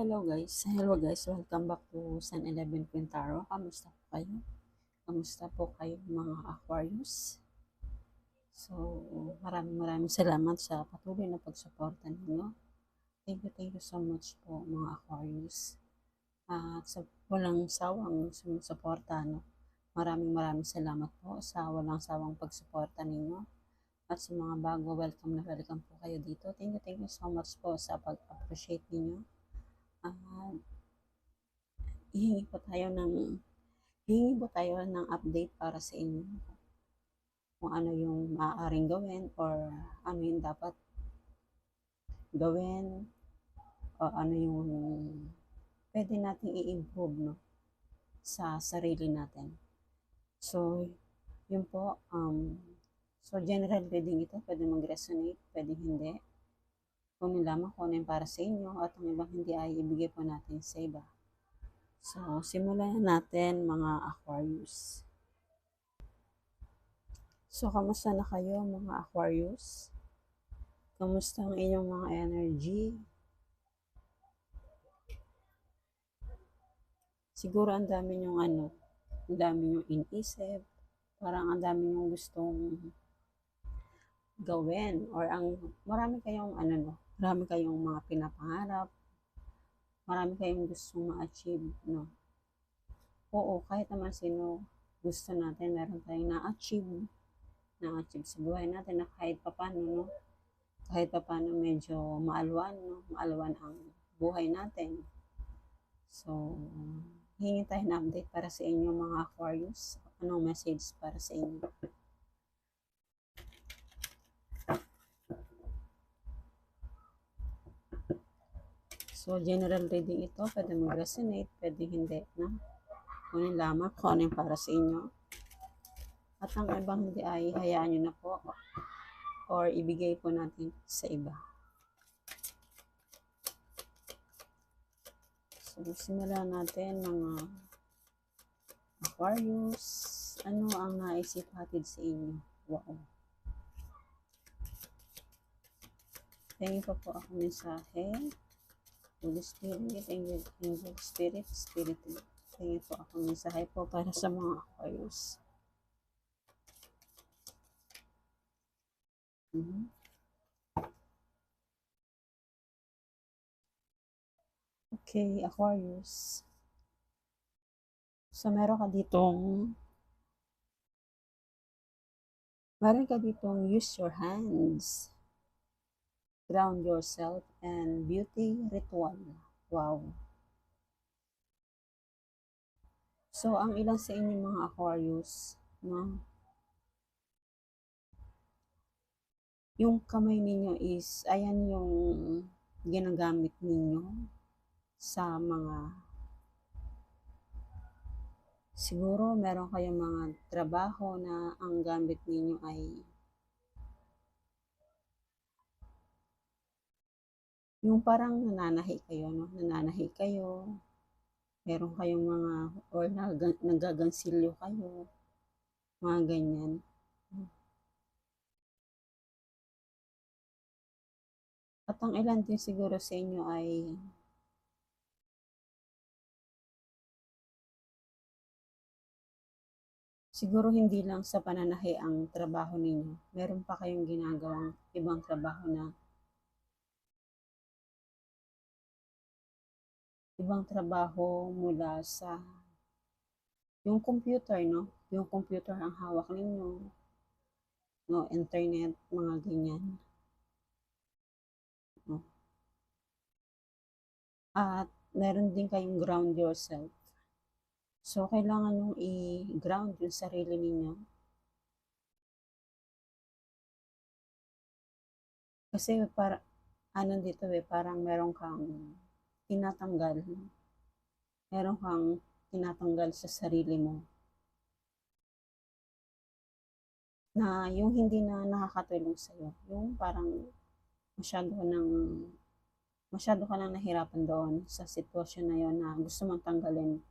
Hello guys, hello guys, welcome back to San 11 Quintaro. Kamusta po kayo? Kamusta po kayo mga Aquarius? So, maraming maraming salamat sa patuloy na pagsuporta ninyo. Thank you, thank you so much po mga Aquarius. At sa walang sawang sumusuporta, no? maraming maraming salamat po sa walang sawang pagsuporta ninyo. At sa mga bago, welcome na welcome po kayo dito. Thank you, thank you so much po sa pag-appreciate ninyo at hihingi po tayo ng hihingi po tayo ng update para sa inyo kung ano yung maaaring gawin or ano yung dapat gawin o ano yung pwede nating i-improve no sa sarili natin. So, yun po, um, so general reading ito, pwede mag-resonate, pwede hindi kung lamang kung ano para sa inyo at ang ibang hindi ay ibigay po natin sa iba. So, simulan natin mga Aquarius. So, kamusta na kayo mga Aquarius? Kamusta ang inyong mga energy? Siguro ang dami nyong ano, ang dami nyong inisip, parang ang dami nyong gustong gawin or ang marami kayong ano no, marami kayong mga pinapangarap, marami kayong gustong ma-achieve, no? Oo, kahit naman sino gusto natin, meron tayong na-achieve, na-achieve sa buhay natin na kahit papano, no? Kahit papano medyo maalwan, no? Maalwan ang buhay natin. So, hingi tayo na update para sa inyo mga Aquarius. Anong message para sa inyo? So, general reading ito, pwede mag-resonate, pwede hindi, na? Kunin lamang kung ano yung para sa inyo. At ang ibang hindi ay hayaan nyo na po or ibigay po natin sa iba. So, simulan natin mga Aquarius. Ano ang naisip hatid sa inyo? Wow. Tingin pa po ako mensahe. Holy Spirit, Angel, Angel Spirit, Spirit. Tingin po ako mensahe po para sa mga Aquarius. Mhm. Okay, Aquarius. So, meron ka ditong meron ka ditong use your hands ground yourself and beauty ritual. Wow. So, ang ilan sa inyo mga Aquarius, no? Yung kamay ninyo is, ayan yung ginagamit ninyo sa mga siguro meron kayong mga trabaho na ang gamit ninyo ay yung parang nananahi kayo, no? Nananahi kayo. Meron kayong mga, or nag, nagagansilyo kayo. Mga ganyan. At ang ilan din siguro sa inyo ay siguro hindi lang sa pananahi ang trabaho ninyo. Meron pa kayong ginagawang ibang trabaho na ibang trabaho mula sa yung computer, no? Yung computer ang hawak ninyo. No, internet, mga ganyan. No? At meron din kayong ground yourself. So, kailangan yung i-ground yung sarili ninyo. Kasi para, ano dito eh, parang meron kang tinatanggal. Meron kang tinatanggal sa sarili mo. Na yung hindi na nakakatulong sa'yo. Yung parang masyado nang masyado ka nang nahirapan doon sa sitwasyon na yon na gusto mong tanggalin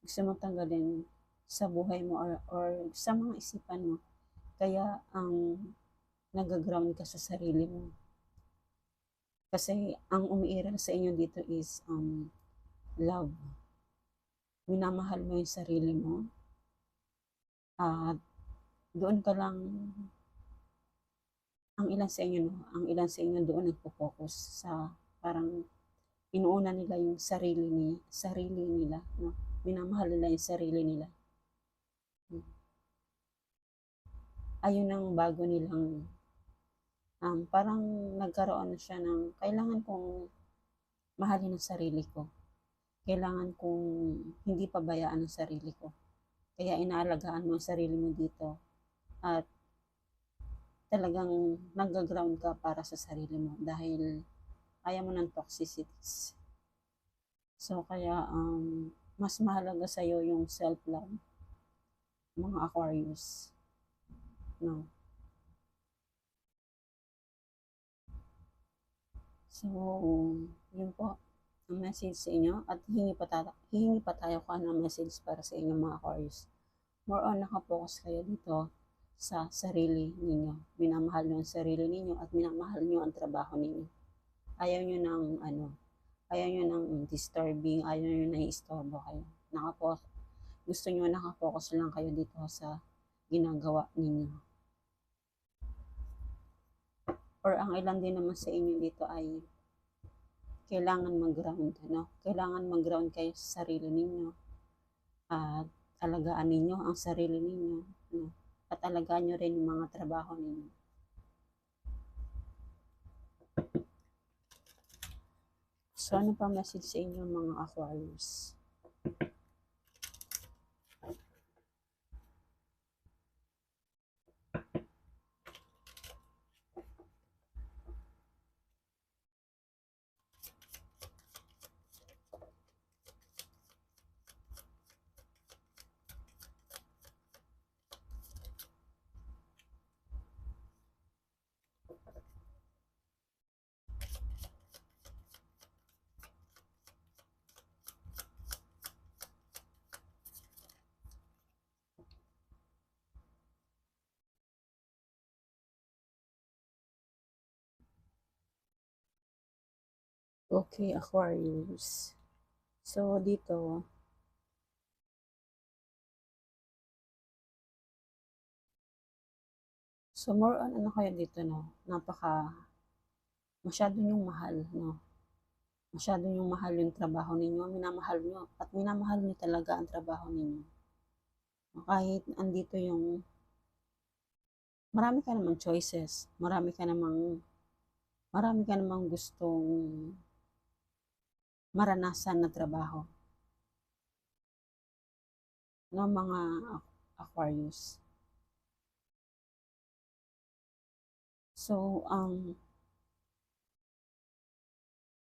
gusto mong tanggalin sa buhay mo or, or sa mga isipan mo. Kaya ang nag-ground ka sa sarili mo. Kasi ang umiiral sa inyo dito is um, love. Minamahal mo yung sarili mo. At doon ka lang ang ilan sa inyo, no? ang ilan sa inyo doon nagpo-focus sa parang inuuna nila yung sarili ni sarili nila, no? Minamahal nila yung sarili nila. Ayun ang bago nilang um, parang nagkaroon na siya ng kailangan kong mahalin ang sarili ko. Kailangan kong hindi pabayaan ang sarili ko. Kaya inaalagaan mo ang sarili mo dito. At talagang nag-ground ka para sa sarili mo dahil ayaw mo ng toxicities. So, kaya um, mas mahalaga sa'yo yung self-love. Mga Aquarius. No? So, yun po ang message sa inyo at hihingi pa, tayo, hihingi pa tayo kung ano message para sa inyo mga Aquarius. More on nakapokus kayo dito sa sarili ninyo. Minamahal nyo ang sarili ninyo at minamahal nyo ang trabaho ninyo. Ayaw nyo ng ano, ayaw nyo ng disturbing, ayaw nyo na istorbo kayo. Nakapokus, gusto nyo nakapokus lang kayo dito sa ginagawa ninyo. Or ang ilan din naman sa inyo dito ay kailangan mag-ground, no? Kailangan mag-ground kayo sa sarili ninyo. At alagaan ninyo ang sarili ninyo, no? At alagaan nyo rin yung mga trabaho ninyo. So, ano pa message sa inyo mga Aquarius? Okay, Aquarius. So, dito, so more on ano kayo dito, no? Napaka, masyado yung mahal, no? Masyado yung mahal yung trabaho ninyo, minamahal nyo, at minamahal nyo talaga ang trabaho ninyo. Kahit andito yung, marami ka namang choices, marami ka namang, marami ka namang gustong maranasan na trabaho. No, mga Aquarius. So, um,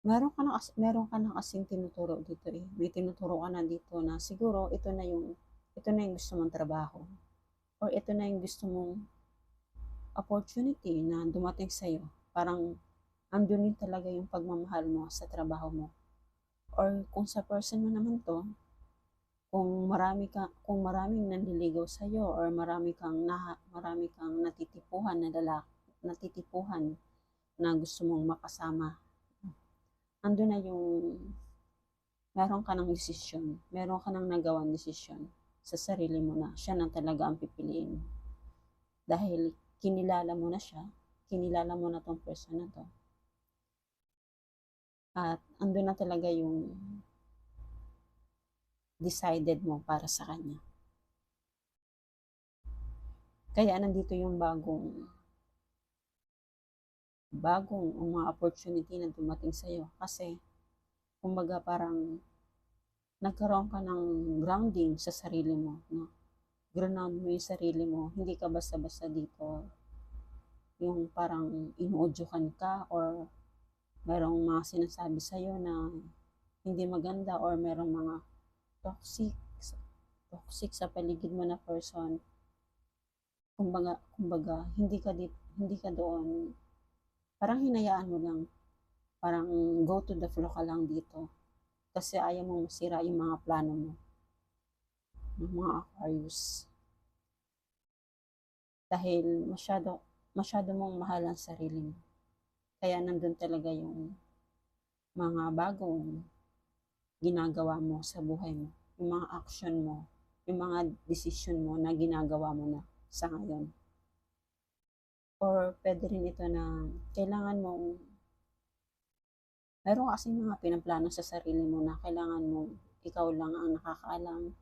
meron ka na, meron ka na kasing tinuturo dito eh. May tinuturo ka na dito na siguro ito na yung, ito na yung gusto mong trabaho. Or ito na yung gusto mong opportunity na dumating sa'yo. Parang, andun din talaga yung pagmamahal mo sa trabaho mo or kung sa person mo naman to, kung marami ka kung maraming nanliligaw sa iyo or marami kang na, marami kang natitipuhan na lalaki, natitipuhan na gusto mong makasama. Ando na yung meron ka ng desisyon, meron ka ng nagawang desisyon sa sarili mo na siya na talaga ang pipiliin. Dahil kinilala mo na siya, kinilala mo na tong person na to at andun na talaga yung decided mo para sa kanya. Kaya nandito yung bagong bagong mga opportunity na dumating sa iyo kasi kumbaga parang nagkaroon ka ng grounding sa sarili mo, no? Ground mo yung sarili mo, hindi ka basta-basta dito yung parang inuudyokan ka or merong mga sinasabi sa'yo na hindi maganda or merong mga toxic toxic sa paligid mo na person. Kumbaga kumbaga hindi ka dit, hindi ka doon. Parang hinayaan mo lang. Parang go to the flow ka lang dito. Kasi ayaw mong masira yung mga plano mo. Ng mga Aquarius. Dahil masyado masyado mong mahal ang sarili mo Kaya nandun talaga yung mga bagong ginagawa mo sa buhay mo. Yung mga action mo, yung mga decision mo na ginagawa mo na sa ngayon. Or pwede rin ito na kailangan mo meron kasi mga pinaplano sa sarili mo na kailangan mo ikaw lang ang nakakaalam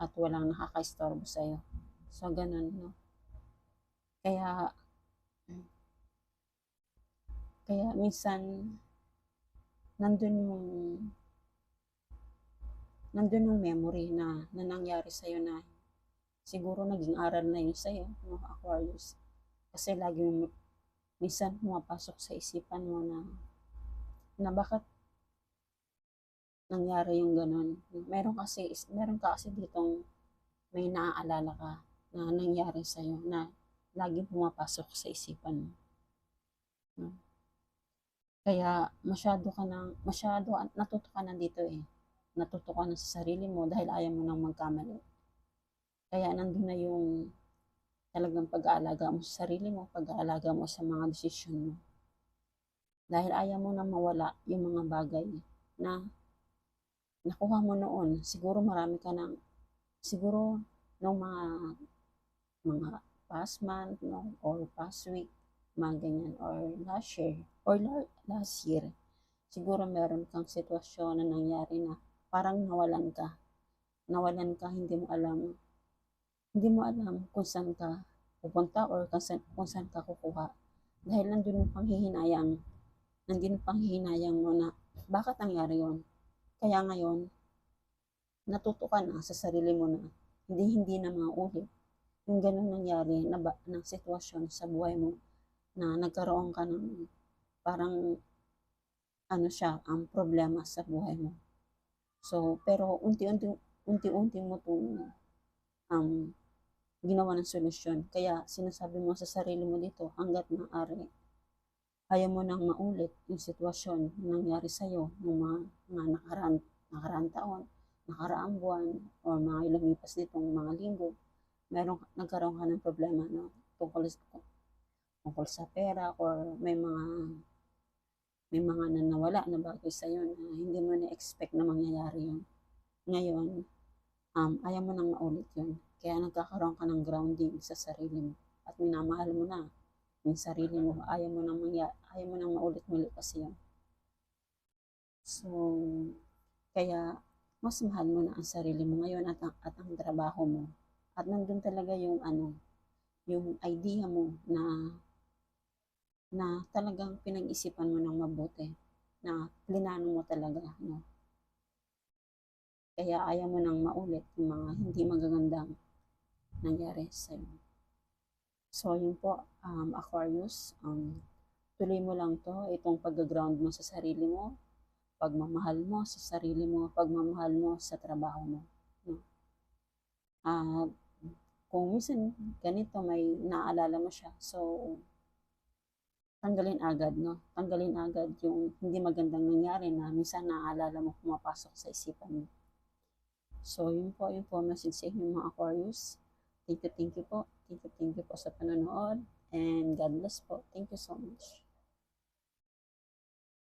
at walang nakaka-istorbo sa'yo. So, ganun, no? Kaya, kaya minsan, nandun yung, nandun yung memory na, na nangyari sa'yo na siguro naging aral na yun sa'yo, no, Aquarius. Kasi lagi mo, minsan pumapasok sa isipan mo na, na bakit nangyari yung ganun. Meron kasi, meron ka kasi ditong may naaalala ka na nangyari sa'yo na laging pumapasok sa isipan mo. No? Kaya masyado ka nang, masyado, natuto ka na dito eh. Natuto ka na sa sarili mo dahil ayaw mo nang magkamali. Kaya nandun na yung talagang pag-aalaga mo sa sarili mo, pag-aalaga mo sa mga desisyon mo. Dahil ayaw mo na mawala yung mga bagay na nakuha mo noon. Siguro marami ka nang, siguro nung mga, mga past month, no, or past week, mga ganyan, or last year, or la- last year, siguro meron kang sitwasyon na nangyari na parang nawalan ka. Nawalan ka, hindi mo alam, hindi mo alam kung saan ka pupunta or kung saan, kung saan ka kukuha. Dahil nandun yung panghihinayang, nandun yung panghihinayang mo na bakit nangyari yon Kaya ngayon, natuto ka na sa sarili mo na hindi hindi na maulit yung ganun nangyari na, ba, na sitwasyon sa buhay mo na nagkaroon ka ng parang ano siya, ang problema sa buhay mo. So, pero unti-unti unti-unti mo itong um, ginawa ng solusyon. Kaya sinasabi mo sa sarili mo dito, hanggat maaari, ayaw mo nang maulit yung sitwasyon na nangyari sa'yo ng mga, mga nakaraan, nakaraan taon, nakaraang buwan, o mga lumipas nitong mga linggo, meron, nagkaroon ka ng problema no, tungkol, tungkol sa pera or may mga may mga nanawala na bagay sa iyo na hindi mo na-expect na mangyayari yun. Ngayon, um, ayaw mo nang maulit yun. Kaya nagkakaroon ka ng grounding sa sarili mo. At minamahal mo na yung sarili mo. Ayaw mo nang, mangya, ayaw mo nang maulit muli kasi yun. So, kaya mas mahal mo na ang sarili mo ngayon at ang, at ang trabaho mo. At nandun talaga yung ano, yung idea mo na na talagang pinag-isipan mo ng mabuti, na plinano mo talaga, no? Kaya ayaw mo nang maulit yung mga hindi magagandang nangyari sa iyo. So, yun po, um, Aquarius, um, tuloy mo lang to, itong pag-ground mo sa sarili mo, pagmamahal mo sa sarili mo, pagmamahal mo sa trabaho mo. No? Uh, kung minsan ganito may naalala mo siya, so tanggalin agad, no? Tanggalin agad yung hindi magandang nangyari na minsan naaalala mo pumapasok sa isipan mo. So, yun po, yun po message sa inyo mga Aquarius. Thank you, thank you po. Thank you, thank you po sa panonood. And God bless po. Thank you so much.